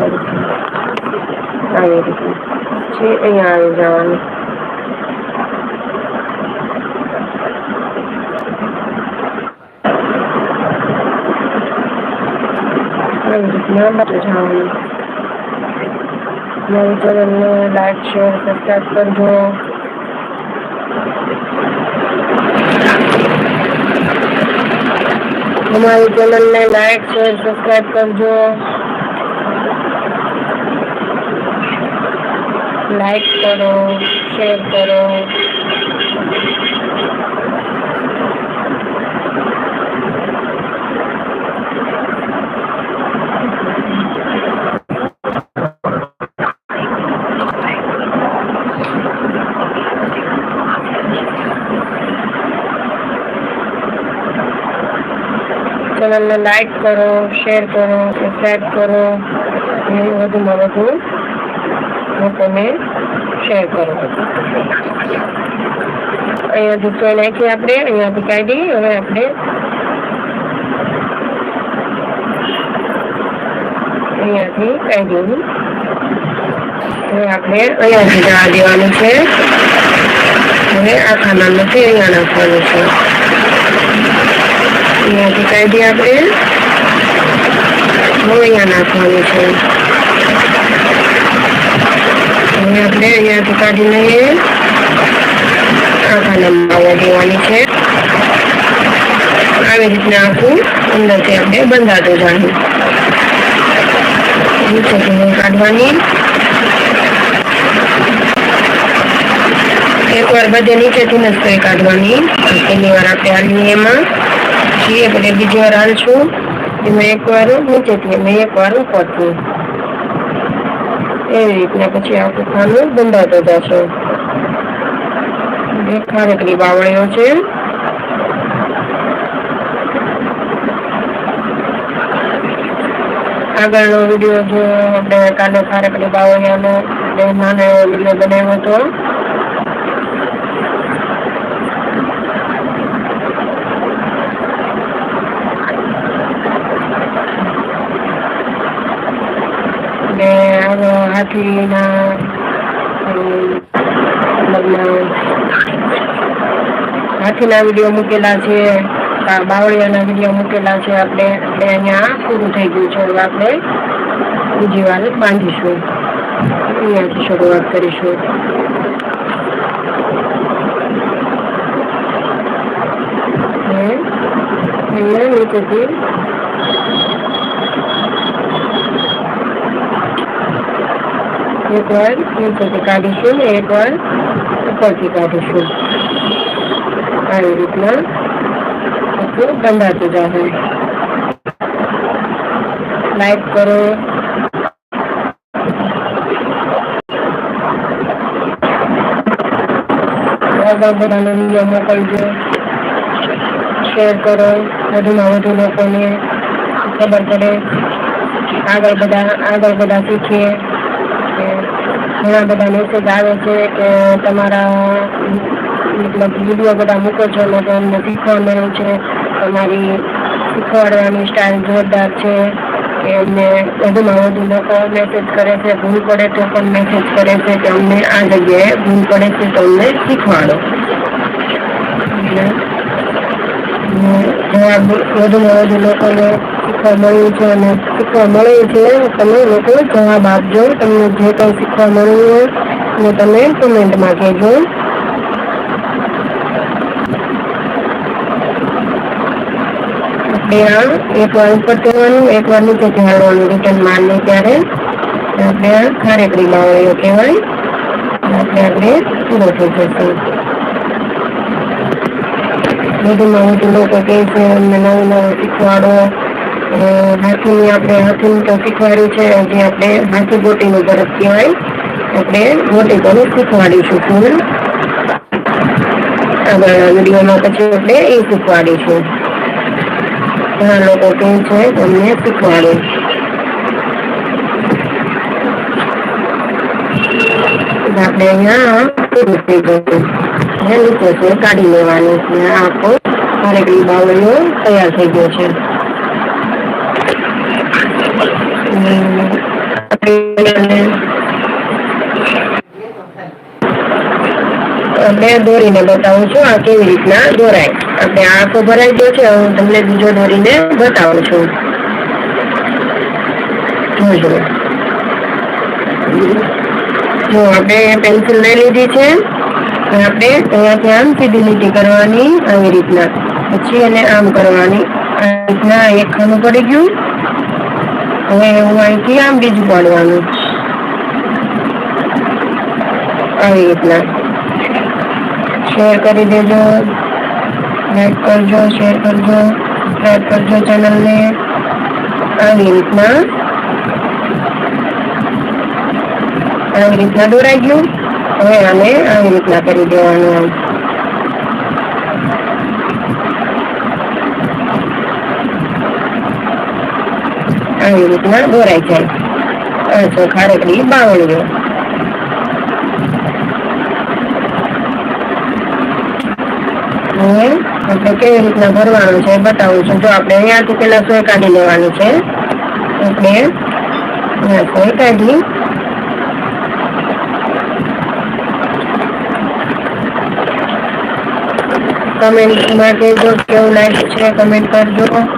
આવી રીતે છે અહીંયા આવી જવાનું આવી રીતના બતાવી જવાનું મારી ચેનલને લાઈક શેર સબસ્ક્રાઈબ કરજો અમારી ચેનલને લાઈક શેર સબસ્ક્રાઈબ કરજો. લાઈક કરો શેર કરો. ચેનલને લાઈક કરો શેર કરો સબસ્ક્રાઈબ કરો. અને વધુમાં વધુ તમે શેર કરો. અહીંયા ચોઈ નાખીએ આપણે. અહીંયાથી કાઢી હવે આપણે અહીંયાથી કાઢી હવે આપણે અહીંયાથી જવા દેવાનું છે. હવે આ ખાનામાંથી અહીંયા નાખવાનું છે. અહીંયાથી કાઢી આપણે. હવે અહીંયા નાખવાનું છે. હવે આપણે અહીંયાથી કાઢી લઈએ આખા લંબાવવા દેવાની છે આવી રીતના આખું અંદરથી આપણે બંધાતું જાણું નીચેથી કાઢવાની એકવાર બધે નીચેથી જ કરી કાઢવાની પહેલી વાર આપણે હાલીએ એમાં પછી આપણે બીજી વાર હાલશું એમાં એક વાર નીચેથી અને એક વાર ઉપરથી એવી રીતના પછી આખું ખાનું બંધાતો જશે એક ખારેકડી બાવળીઓ છે. આગળનો વીડિયો જો આપણે કાલે ખારેકડી બાવળિયાનો નાનો વીડિયો બનાવ્યો હતો ને હાથીના મતલબ હાથીના વીડિયો મૂકેલા છે બાવળિયાના વીડિયો મૂકેલા છે આપણે આપણે અહીંયા પૂરું થઈ ગયું છે હવે આપણે બીજી વાર બાંધીશું અહીંયાથી શરૂઆત કરીશું નીચેથી એક વાર નીચેથી કાઢીશું ને એક વાર ઉપરથી કાઢીશું આવી રીતના આખું બંધાતું જશે લાઈક કરો બધાનો વીડિયો મોકલજો. શેર કરો. વધુમાં વધુ લોકોને ખબર પડે. આગળ બધા આગળ બધા શીખીએ. ઘણા બધા મેસેજ આવે છે કે તમારા, મતલબ વીડિયો બધા મૂકો છો ને તો અમને શીખવા મળ્યું છે. તમારી શીખવાડવાની સ્ટાઇલ જોરદાર છે કે અમને વધુમાં વધુ લોકો મેસેજ કરે છે, ભૂલ પડે તો પણ મેસેજ કરે છે કે અમને આ જગ્યાએ ભૂલ પડે છે તો અમને શીખવાડો. જવાબ વધુમાં વધુ લોકોને શીખવા મળ્યું છે અને શીખવા મળ્યું છે, તમે લોકો જવાબ આપજો, તમને જે કંઈ શીખવા મળ્યું હોય એ તમે કોમેન્ટમાં કહેજો. આપણે આ એક વાર ઉપર કહેવાનું, એક વાર નીચે કહેવાનું રિટર્ન મારને ત્યારે. આપણે આ ખારેકડી બાવળીઓ કહેવાય. આપણે આપણે પૂરો થઈ જશે. વધુમાં માહિતી લોકો કહે છે, અમને નવું નવું શીખવાડો. હાથીની આપણે હાથીનું તો શીખવાડ્યું છે જે આપણે હાથી ગોટીનું ભરત કહેવાય. આપણે ગોટી પણ શીખવાડીશું પૂર્ણ આગળના વિડીયોમાં પછી આપણે એ શીખવાડીશું. ઘણા લોકો કહે છે, તમને શીખવાડે. આપણે અહીંયા પૂરું થઈ ગયું છે, કાઢી લેવાનું. આખો ખારેકડી બાવળીઓ તૈયાર થઈ ગયો છે. બે દોરીને બતાવું છું આ કેવી રીતના દોરાય. આપણે આખો ભરાઈ ગયો છે હું તમને બીજો દોરીને બતાવું છું. જોજો. જો, આપણે પેન્સિલ લઈ લીધી છે. આપણે ત્યાં આમ સીધી લીટી કરવાની આવી રીતના. પછી એને આમ કરવાની. આ રીતના એક ખાનું પડી ગયું. હવે હું અહીંથી આમ બીજું પાડવાનું? આવી રીતના. શેર કરી દેજો. લાઈક કરજો શેર કરજો સબસ્ક્રાઈબ કરજો ચેનલને આવી રીતના. આવી રીતના દોરાઈ ગયું. હવે આને આવી રીતના કરી દેવાનું. આમ આવી રીતના દોરાઈ જાય. છે ખારેકડી બાવળીઓ. આપણે કેવી રીતના ભરવાનું છે બતાવું છું. જો આપણે અહીંયાથી પેલા સોય કાઢી લેવાનું છે. આપણે સોય કાઢી. કમેન્ટમાં જો કેવું લાગે છે કમેન્ટ કરજો.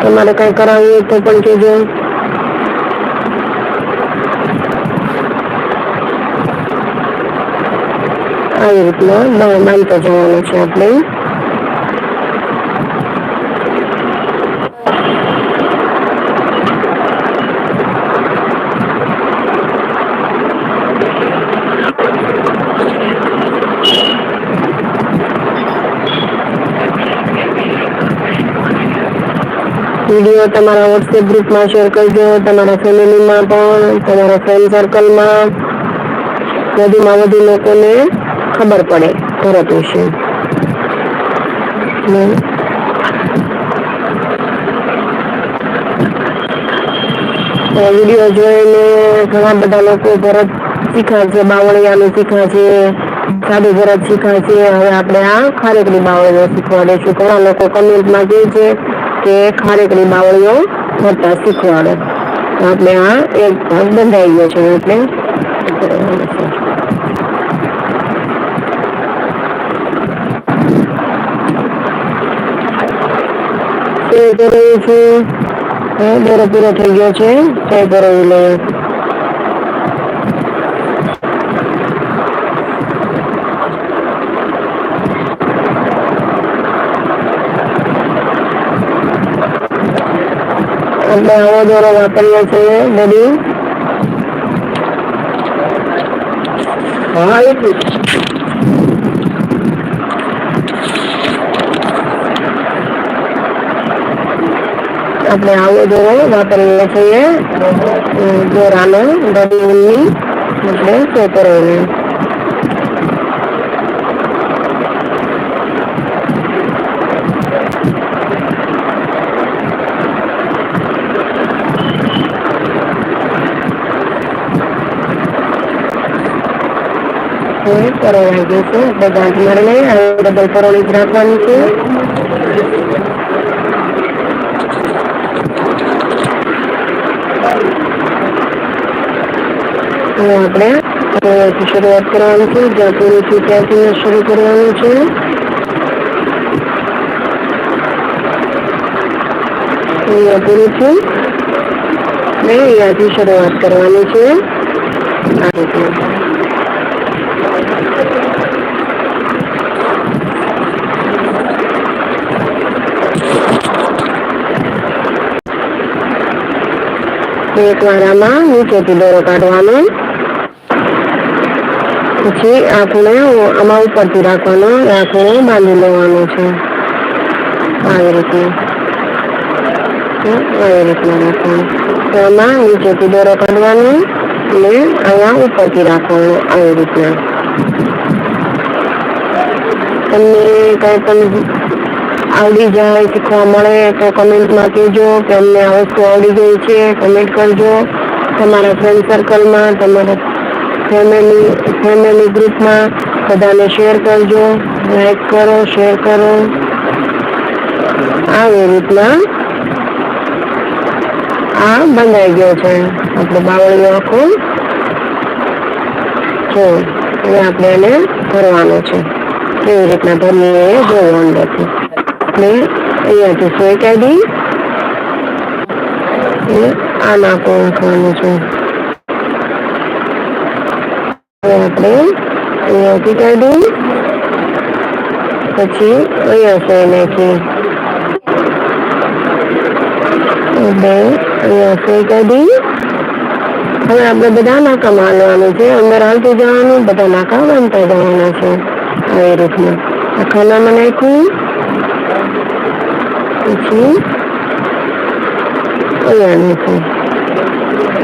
તમારે કંઈ કરાવવું હોય તો પણ કહેજો. આવી રીતના માનતો જવાનું છે આપણે. વીડિયો તમારા વોટ્સએપ ગ્રુપમાં શેર કરજો, તમારા ફેમિલીમાં પણ, તમારા ફ્રેન્ડ સર્કલમાં વધુમાં વધુ લોકોને ખબર પડે ભરત વિશે. વીડિયો જોઈને ઘણા બધા લોકો ભરત શીખ્યા છે બાવળિયાનું શીખ્યા છે સાદું ભરત શીખ્યા છે હવે આપણે આ ખારેકડી બાવળીઓ શીખવાડીશું ઘણા લોકો કમેન્ટમાં કહે છે કે ખારેકની બાવળીઓ ભરતા શીખવાડે. તો આપણે આ એક ભાગ બંધાઈ ગયો છે, એટલે કરવાનો છે. તે હા પૂરો થઈ ગયો છે. તે કરાવી લઈએ આપણે આવો દોરો વાપરીએ છીએ બધી હા એટલું જ. આપણે આવો દોરો વાપરીએ છીએ અ, દોરાનો દડી ઊનની આપણે પરોવાઈ ગયું છે બધા ગાંઠ મારીને આવી ડબલ પરોળી જ રાખવાની છે આપણે શરૂઆત કરવાની છે. જ્યાં છે ત્યાંથી શરૂ કરવાનું છે. અહીંયા પૂરું છે. ને અહીંયાથી શરૂઆત કરવાની છે. આ રીતના એક વારામાં નીચેથી દોરો કાઢવાનો. પછી આ આમાં ઉપરથી રાખવાનો આ ખૂણે બાંધી લેવાનો છે. આવી રીતે. હમ, આવી રીતના રાખવાનું. તો આમાં નીચેથી દોરો કાઢવાનો અને અહીંયા ઉપરથી રાખવાનું આવી રીતના તમને કંઈ પણ આવડી જાય શીખવા મળે, તો કમેન્ટમાં કહેજો કે અમને આ વસ્તુ આવડી ગઈ છે. કમેન્ટ કરજો. તમારા ફ્રેન્ડ સર્કલમાં તમારા ફેમિલી ફેમિલી ગ્રુપમાં બધાને શેર કરજો. લાઈક કરો શેર કરો. આવી રીતના આ બંધાઈ ગયો છે આપણે બાવળીઓ આખો. જો એ આપણે એને ભરવાનું છે. કેવી રીતના ભરીએ એ જોવું અંદરથી. એટલે અહીંયાથી સોય કાઢી અને આ નાખો નાખવાનું છે હવે આપણે અહીંયાથી કાઢી પછી અહીંયા સોય નાખી એટલે અહીંયા સોય કાઢી હવે આપણે બધા નાકા માનવાનું છે. અંદર હાલતું જવાનું, બધા નાકા બાંધતા જવાના છે. આવી રીતના. આ ખાનામાં નાખ્યું. પછી અહીંયા નાખ્યું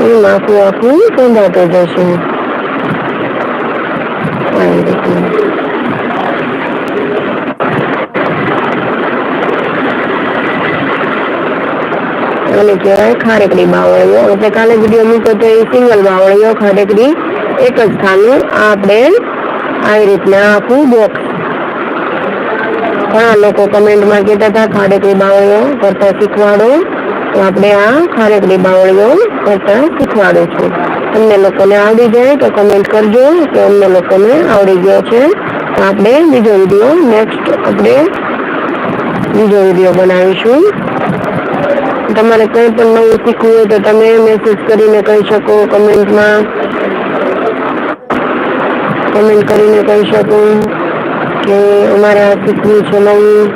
એમ આખું આખું સંધાતું જશે આવી રીતના અને કહેવાય ખારેકડી બાવળીઓ આપણે કાલે વીડિયો મૂકો તો એ સિંગલ બાવળીઓ ખારેકડી એક જ ખાનું આપણે આવી રીતના આખું બોક્સ ઘણા લોકો કમેન્ટમાં કહેતા હતા ખારેકડી બાવળીઓ કરતા શીખવાડો. તો આપણે આ ખારેકડી બાવળીઓ કરતા શીખવાડું છું. તમને લોકોને આવડી જાય તો કમેન્ટ કરજો કે અમને લોકોને આવડી ગયો છે. તો આપણે બીજો વીડિયો નેક્સ્ટ આપણે બીજો વીડિયો બનાવીશું. તમારે કંઈ પણ નવું શીખવું હોય તો તમે મેસેજ કરીને કહી શકો, કમેન્ટમાં. કમેન્ટ કરીને કહી શકો. કે અમારે શીખવી છે નવું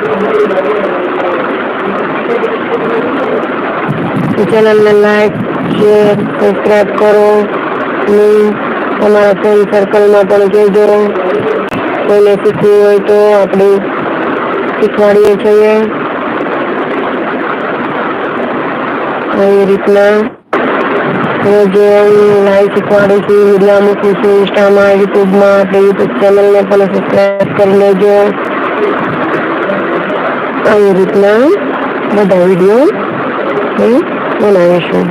ચેનલને લાઈક શેર સબસ્ક્રાઈબ કરો. અને અમારા ફ્રેન્ડ સર્કલમાં પણ કહેજો કોઈને શીખવું હોય તો આપણે શીખવાડીએ છીએ. આવી રીતના રોજ લાઈવ શીખવાડું છું, વીડિયો મૂકું ઇન્સ્ટામાં યુટ્યુબમાં આપણે યુટ્યુબ ચેનલને પણ સબસ્ક્રાઈબ કરી લેજો. આવી રીતના બધા વીડિયો હું બનાવીશું.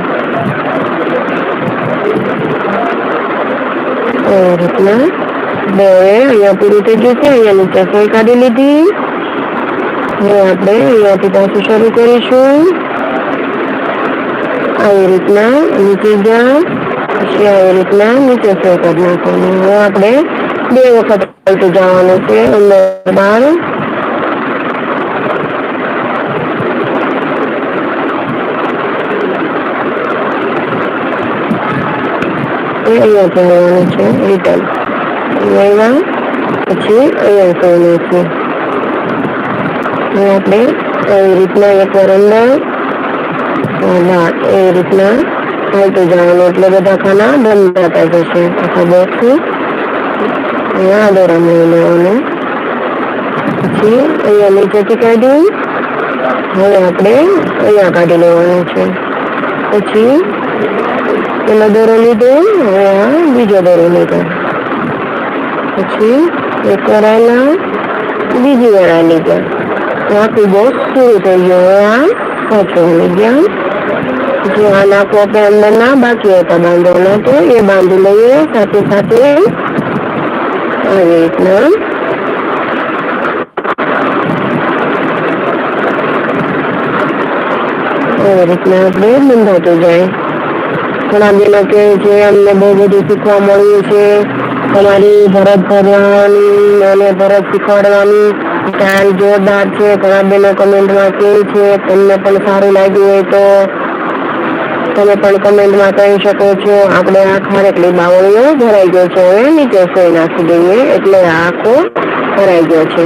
આવી રીતના બે અહીંયા પૂરું થઈ ગયું છે, અહીંયા નીચે સોય કાઢી લીધી. હવે આપણે અહીંયાથી પાછું શરૂ કરીશું. આવી રીતના નીચે જા પછી આવી રીતના નીચે સો કરી નાખવાનું હવે આપણે બે વખત ચાલતું જવાનું છે. અંદર બહાર અહીંયા ચડવાનું છે, રિટર્ન. અહીંયા, પછી અહીંયા સોનું છે. આપણે આવી રીતના એકવાર અંદર ના એ રીતના હાલતું જવાનું એટલે બધા ખાના બંધ થતા જશે આખા બોક્સ અહીંયા દોરા મળી લેવાનું પછી અહીંયા નીચેથી કાઢી હવે આપણે અહીંયા કાઢી લેવાનું છે. પછી પેલો દોરો લીધો, હવે આ બીજો દોરો લીધો. પછી એક વાર આના બીજી વાર આ લીધા આખું બોક્સ પૂરું થઈ ગયું. હવે આ પાછો લઈ ગયા. જે આ નાખો આપણે ના બાકી હોય તો બાંધો તો એ બાંધી લઈએ સાથે સાથે આવી રીતના આવી રીતના આપણે બંધાતું જાય ઘણા બહેનો લોકો છે અમને બહુ બધું શીખવા મળ્યું છે તમારી ભરત ભરવાની અને ભરત શીખવાડવાની ખ્યાલ જોરદાર છે ઘણા બહેનો કમેન્ટમાં કે છે તમને પણ સારું લાગ્યું હોય તો તમે પણ કમેન્ટમાં કહી શકો છો, આપણે આ ખારેકડી બાવળીઓ ભરાઈ ગયો છે હવે, નીચે સોઈ નાખી દઈએ, એટલે આ આખો ભરાઈ ગયો છે.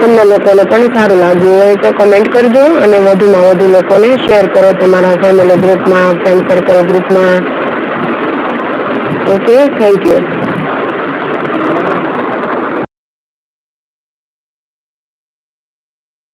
તમને લોકોને પણ સારું લાગ્યું હોય તો કમેન્ટ કરજો અને વધુમાં વધુ લોકોને શેર કરો તમારા ફેમિલી ગ્રુપમાં ફ્રેન્ડ સર્કલ ગ્રુપમાં ઓકે થેન્ક યુ